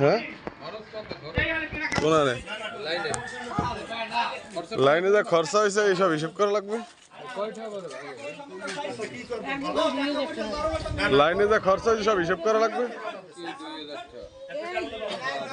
হ্যাঁ? লাইনে যা খরচা হয়েছে, এইসব হিসেব করা লাগবে? লাইনে যা খরচা হয়েছে, সব হিসেব করা লাগবে?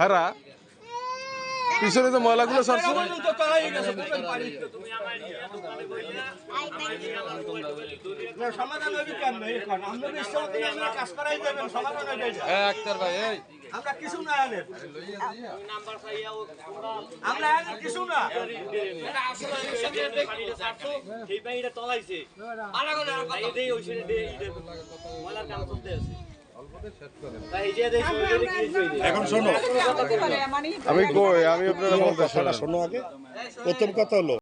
হেরা পিছনে যে ময়লাগুলো হবে এটা। আক্তার ভাই এই। আমরা কিছু না আমরা কিছু না। তলাইছে। ময়লার কাম চলতে আছে। এখন শোনো। আমি কই আমি আপনারা বলতে শোনো আগে। প্রথম কথা হলো